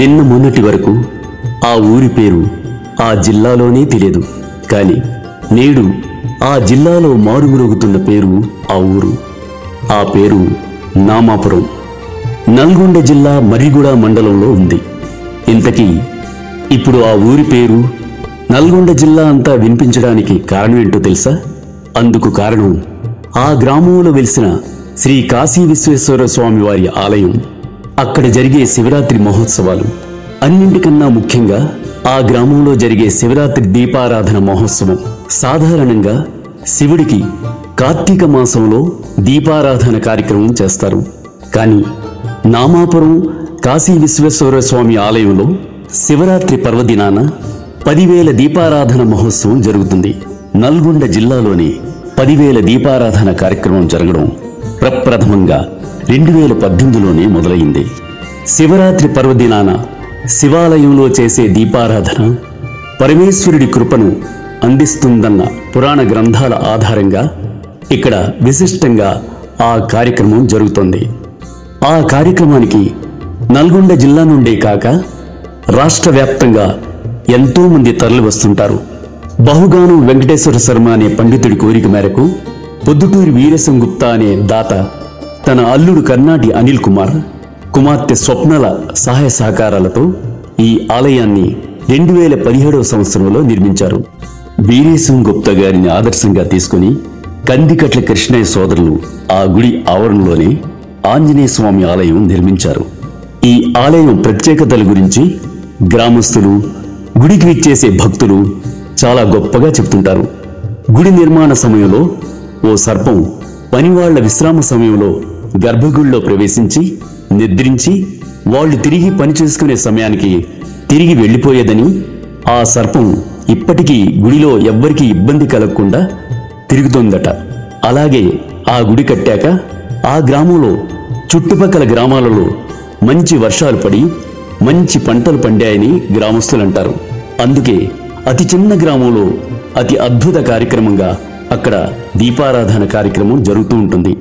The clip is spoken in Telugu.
నిన్న మొన్నటి వరకు ఆ ఊరి పేరు ఆ జిల్లాలోనే తెలియదు. కానీ నేడు ఆ జిల్లాలో మారుమరుగుతున్న పేరు ఆ ఊరు. ఆ పేరు నామాపురం. నల్గొండ జిల్లా మర్రిగూడ మండలంలో ఉంది. ఇంతకీ ఇప్పుడు ఆ ఊరి పేరు నల్గొండ జిల్లా అంతా వినిపించడానికి కారణం ఏంటో తెలుసా? అందుకు కారణం ఆ గ్రామంలో వెలిసిన శ్రీ కాశీ విశ్వేశ్వర స్వామి వారి ఆలయం అక్కడ జరిగే శివరాత్రి మహోత్సవాలు. అన్నింటికన్నా ముఖ్యంగా ఆ గ్రామంలో జరిగే శివరాత్రి దీపారాధన మహోత్సవం. సాధారణంగా శివుడికి కార్తీక మాసంలో దీపారాధన కార్యక్రమం చేస్తారు. కానీ నామాపురం కాశీ విశ్వేశ్వర స్వామి ఆలయంలో శివరాత్రి పర్వదినాన పదివేల దీపారాధన మహోత్సవం జరుగుతుంది. నల్గొండ జిల్లాలోని పదివేల దీపారాధన కార్యక్రమం జరగడం ప్రప్రథమంగా రెండు వేల పద్దెనిమిదిలోనే మొదలైంది శివరాత్రి పర్వదినాన శివాలయంలో చేసే దీపారాధన పరమేశ్వరుడి కృపను అందిస్తుందన్న పురాణ గ్రంథాల ఆధారంగా ఇక్కడ విశిష్టంగా ఆ కార్యక్రమం జరుగుతోంది. ఆ కార్యక్రమానికి నల్గొండ జిల్లా నుండే కాక రాష్ట్ర వ్యాప్తంగా ఎంతో మంది తరలి వస్తుంటారు. బహుగాను వెంకటేశ్వర శర్మ అనే పండితుడి కోరిక మేరకు పొద్దుటూరి వీరసం గుప్తా అనే దాత తన అల్లుడు కర్ణాటి అనిల్ కుమార్ కుమార్తె స్వప్నల సహాయ సహకారాలతో ఈ ఆలయాన్ని రెండు వేల పదిహేడవ సంవత్సరంలో నిర్మించారు. వీరేశం గుప్తా గారిని ఆదర్శంగా తీసుకుని కందికట్ల కృష్ణయ్య సోదరులు ఆ గుడి ఆవరణలోనే ఆంజనేయ స్వామి ఆలయం నిర్మించారు. ఈ ఆలయం ప్రత్యేకతల గురించి గ్రామస్తులు గుడికి విచ్చేసే భక్తులు చాలా గొప్పగా చెప్తుంటారు. గుడి నిర్మాణ సమయంలో ఓ సర్పం పనివాళ్ళ విశ్రామ సమయంలో గర్భగుడిలో ప్రవేశించి నిద్రించి వాళ్ళు తిరిగి పని చేసుకునే సమయానికి తిరిగి వెళ్ళిపోయేదని ఆ సర్పం ఇప్పటికీ గుడిలో ఎవ్వరికీ ఇబ్బంది కలగకుండా తిరుగుతోందట. అలాగే ఆ గుడి కట్టాక ఆ గ్రామంలో చుట్టుపక్కల గ్రామాలలో మంచి వర్షాలు పడి మంచి పంటలు పండాయని గ్రామస్తులు అంటారు అందుకే అతి చిన్న గ్రామంలో అతి అద్భుత కార్యక్రమంగా అక్కడ దీపారాధన కార్యక్రమం జరుగుతూ ఉంటుంది.